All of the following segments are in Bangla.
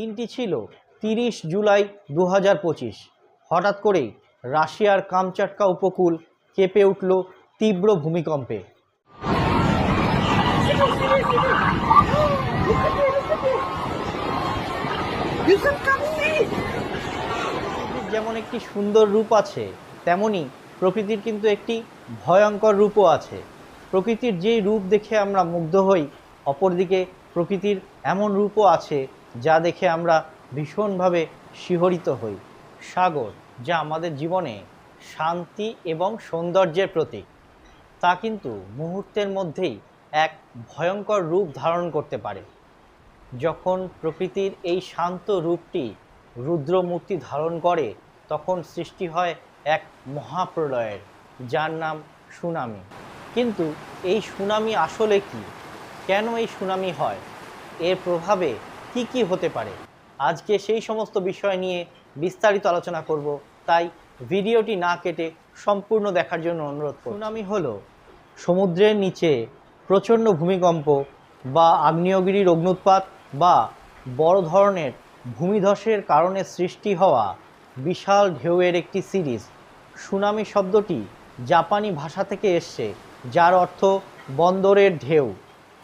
দিনটি ছিল তিরিশ জুলাই দু পঁচিশ। হঠাৎ করেই রাশিয়ার কামচাটকা উপকূল কেঁপে উঠল তীব্র ভূমিকম্পে। যেমন একটি সুন্দর রূপ আছে, তেমনি প্রকৃতির কিন্তু একটি ভয়ঙ্কর রূপও আছে। প্রকৃতির যেই রূপ দেখে আমরা মুগ্ধ হই, অপরদিকে প্রকৃতির এমন রূপও আছে যা দেখে আমরা ভীষণভাবে শিহরিত হই। সাগর, যা আমাদের জীবনে শান্তি এবং সৌন্দর্যের প্রতীক। তা কিন্তু মুহূর্তের মধ্যেই এক ভয়ঙ্কর রূপ ধারণ করতে পারে। যখন প্রকৃতির এই শান্ত রূপটি রুদ্রমূর্তি ধারণ করে, তখন সৃষ্টি হয় এক মহাপ্রলয়ের, যার নাম সুনামি। কিন্তু এই সুনামি আসলে কি? কেন এই সুনামি হয়? এর প্রভাবে কি কি হতে পারে? আজকে সেই সমস্ত বিষয় নিয়ে বিস্তারিত আলোচনা করব, তাই ভিডিওটি না কেটে সম্পূর্ণ দেখার জন্য অনুরোধ করব সুনামি হলো, সমুদ্রের নিচে প্রচণ্ড ভূমিকম্প বা আগ্নেয়গিরির অগ্নুৎপাত বা বড় ধরনের ভূমিধসের কারণে সৃষ্টি হওয়া বিশাল ঢেউয়ের একটি সিরিজ। সুনামি শব্দটি জাপানি ভাষা থেকে এসছে, যার অর্থ বন্দরের ঢেউ।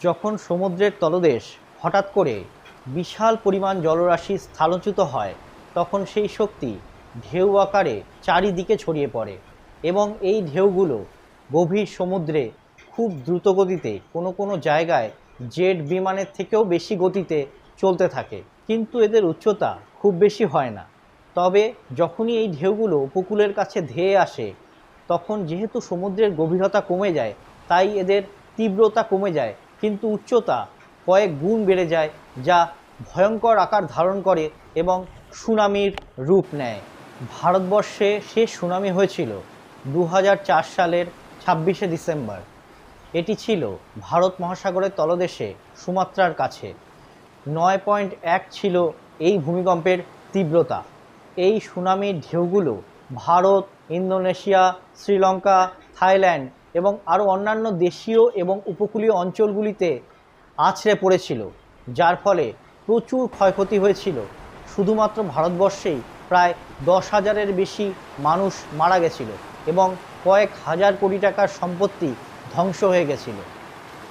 যখন সমুদ্রের তলদেশ হঠাৎ করে বিশাল পরিমাণ জলরাশি স্থানচ্যুত হয়, তখন সেই শক্তি ঢেউ আকারে চারিদিকে ছড়িয়ে পড়ে এবং এই ঢেউগুলো গভীর সমুদ্রে খুব দ্রুত গতিতে কোনো কোনো জায়গায় জেট বিমানের থেকেও বেশি গতিতে চলতে থাকে। কিন্তু এদের উচ্চতা খুব বেশি হয় না। তবে যখনই এই ঢেউগুলো উপকূলের কাছে ধেয়ে আসে, তখন যেহেতু সমুদ্রের গভীরতা কমে যায়, তাই এদের তীব্রতা কমে যায়, কিন্তু উচ্চতা কয়েক গুণ বেড়ে যায়, যা ভয়ঙ্কর আকার ধারণ করে এবং সুনামির রূপ নেয়। ভারতবর্ষে শেষ সুনামি হয়েছিল দু হাজার চার সালের ছাব্বিশে ডিসেম্বর। এটি ছিল ভারত মহাসাগরের তলদেশে সুমাত্রার কাছে। নয় পয়েন্ট এক ছিল এই ভূমিকম্পের তীব্রতা। এই সুনামির ঢেউগুলো ভারত, ইন্দোনেশিয়া, শ্রীলঙ্কা, থাইল্যান্ড এবং আরও অন্যান্য দেশীয় এবং উপকূলীয় অঞ্চলগুলিতে আছড়ে পড়েছিল, যার ফলে প্রচুর ক্ষয়ক্ষতি হয়েছিল। শুধুমাত্র ভারতবর্ষেই প্রায় দশ হাজারের বেশি মানুষ মারা গেছিল এবং কয়েক হাজার কোটি টাকার সম্পত্তি ধ্বংস হয়ে গেছিল।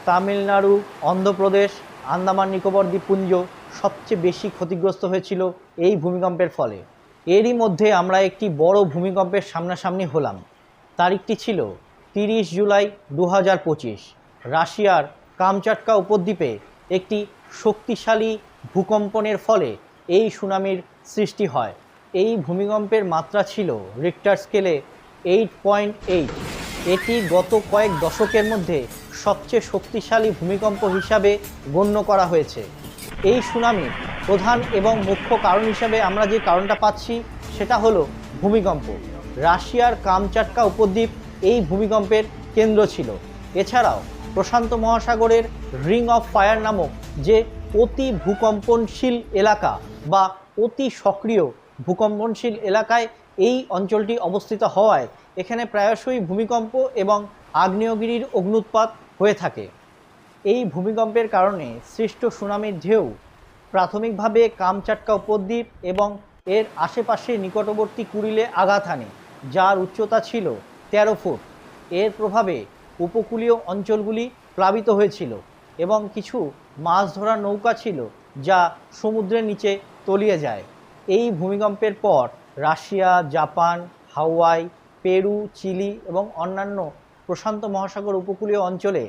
তামিলনাড়ু, অন্ধ্রপ্রদেশ, আন্দামান নিকোবর দ্বীপপুঞ্জ সবচেয়ে বেশি ক্ষতিগ্রস্ত হয়েছিল এই ভূমিকম্পের ফলে। এরই মধ্যে আমরা একটি বড় ভূমিকম্পের সামনাসামনি হলাম। তারিখটি ছিল তিরিশ জুলাই দু হাজার পঁচিশ। রাশিয়ার কামচাটকা উপদ্বীপে একটি শক্তিশালী ভূকম্পনের ফলে এই সুনামির সৃষ্টি হয়। এই ভূমিকম্পের মাত্রা ছিল রিক্টার স্কেলে এইট পয়েন্ট এইট এটি গত কয়েক দশকের মধ্যে সবচেয়ে শক্তিশালী ভূমিকম্প হিসাবে গণ্য করা হয়েছে। এই সুনামির প্রধান এবং মুখ্য কারণ হিসাবে আমরা যে কারণটা পাচ্ছি, সেটা হলো ভূমিকম্প। রাশিয়ার কামচাটকা উপদ্বীপ এই ভূমিকম্পের কেন্দ্র ছিল। এছাড়াও প্রশান্ত মহাসাগরের রিং অফ ফায়ার নামক যে অতি ভূকম্পনশীল এলাকা বা অতি সক্রিয় ভূকম্পনশীল এলাকায় এই অঞ্চলটি অবস্থিত হওয়ায় এখানে প্রায়শই ভূমিকম্প এবং আগ্নেয়গিরির অগ্নুৎপাত হয়ে থাকে। এই ভূমিকম্পের কারণে সৃষ্ট সুনামির ঢেউ, প্রাথমিকভাবে কামচাটকা উপদ্বীপ এবং এর আশেপাশে নিকটবর্তী কুড়িলে আঘাত হানে, যার উচ্চতা ছিল তেরো ফুট। এর প্রভাবে উপকূলীয় অঞ্চলগুলি প্লাবিত হয়েছিল। এবং কিছু মাছ ধরার নৌকা ছিল যা সমুদ্রের নিচে তলিয়ে যায়। এই ভূমিকম্পের পর Russia, Japan, Hawaii, Peru, Chile এবং অন্যান্য প্রশান্ত মহাসাগর উপকূলীয় অঞ্চলে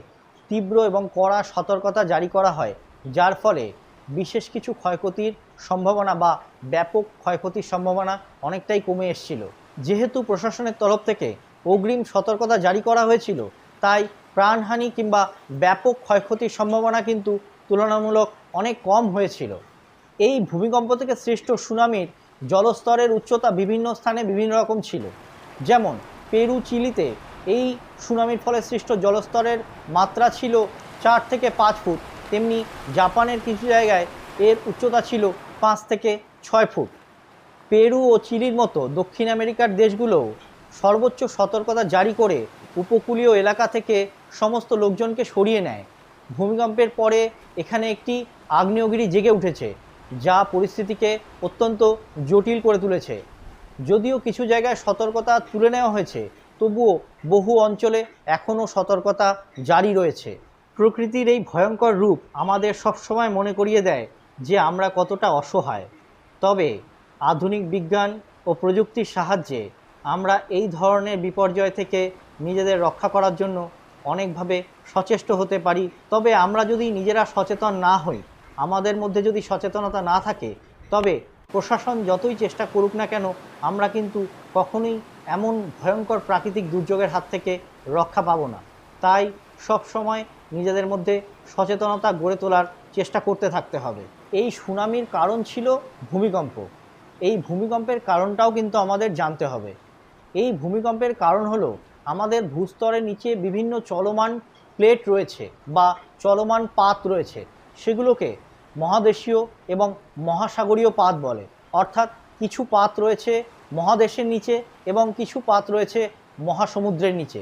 তীব্র এবং কড়া সতর্কতা জারি করা হয়, যার ফলে বিশেষ কিছু ক্ষয়ক্ষতির সম্ভাবনা বা ব্যাপক ক্ষয়ক্ষতির সম্ভাবনা অনেকটাই কমে এসেছিল। যেহেতু প্রশাসনের তরফ থেকে অগ্রিম সতর্কতা জারি করা হয়েছিল তাই প্রাণহানি কিংবা ব্যাপক ক্ষয়ক্ষতির সম্ভাবনা কিন্তু তুলনামূলক অনেক কম হয়েছিল। এই ভূমিকম্প থেকে সৃষ্ট সুনামির জলস্তরের উচ্চতা বিভিন্ন স্থানে বিভিন্ন রকম ছিল। যেমন, পেরু, চিলিতে এই সুনামির ফলে সৃষ্ট জলস্তরের মাত্রা ছিল চার থেকে পাঁচ ফুট। তেমনি জাপানের কিছু জায়গায় এর উচ্চতা ছিল পাঁচ থেকে ছয় ফুট। পেরু ও চিলির মতো দক্ষিণ আমেরিকার দেশগুলো সর্বোচ্চ সতর্কতা জারি করে উপকূলীয় এলাকা থেকে সমস্ত লোকজনকে সরিয়ে নেয়। ভূমিকম্পের পরে এখানে একটি আগ্নেয়গিরি জেগে উঠেছে, যা পরিস্থিতিকে অত্যন্ত জটিল করে তুলেছে। যদিও কিছু জায়গায় সতর্কতা তুলে নেওয়া হয়েছে, তবুও বহু অঞ্চলে এখনও সতর্কতা জারি রয়েছে। প্রকৃতির এই ভয়ঙ্কর রূপ আমাদের সবসময় মনে করিয়ে দেয় যে আমরা কতটা অসহায়। তবে আধুনিক বিজ্ঞান ও প্রযুক্তির সাহায্যে আমরা এই ধরনের বিপর্যয় থেকে নিজেদের রক্ষা করার জন্য অনেকভাবে সচেষ্ট হতে পারি। তবে আমরা যদি নিজেরা সচেতন না হই, আমাদের মধ্যে যদি সচেতনতা না থাকে, তবে প্রশাসন যতই চেষ্টা করুক না কেন, আমরা কিন্তু কখনোই এমন ভয়ঙ্কর প্রাকৃতিক দুর্যোগের হাত থেকে রক্ষা পাবো না। তাই সব সময় নিজেদের মধ্যে সচেতনতা গড়ে তোলার চেষ্টা করতে থাকতে হবে। এই সুনামির কারণ ছিল ভূমিকম্প। এই ভূমিকম্পের কারণটাও কিন্তু আমাদের জানতে হবে। এই ভূমিকম্পের কারণ হলো আমাদের ভূস্তরের নিচে বিভিন্ন চলমান প্লেট রয়েছে বা চলমান পাত রয়েছে, সেগুলোকে মহাদেশীয় এবং মহাসাগরীয় পাত বলে। অর্থাৎ কিছু পাত রয়েছে মহাদেশের নিচে এবং কিছু পাত রয়েছে মহাসমুদ্রের নিচে।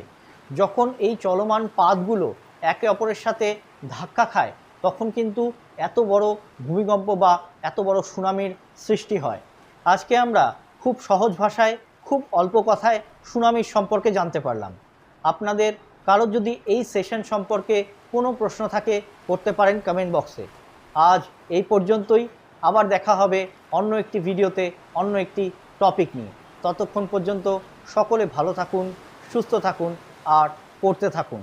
যখন এই চলমান পাতগুলো একে অপরের সাথে ধাক্কা খায়, তখন কিন্তু এত বড় ভূমিকম্প বা এত বড় সুনামির সৃষ্টি হয়। আজকে আমরা খুব সহজ ভাষায় খুব অল্প কথায় সুনামির সম্পর্কে জানতে পারলাম। আপনাদের কারোর যদি এই সেশন সম্পর্কে কোনো প্রশ্ন থাকে, করতে পারেন কমেন্ট বক্সে আজ এই পর্যন্তই। আবার দেখা হবে অন্য একটি ভিডিওতে, অন্য একটি টপিক নিয়ে। ততক্ষণ পর্যন্ত সকলে ভালো থাকুন, সুস্থ থাকুন, আর পড়তে থাকুন।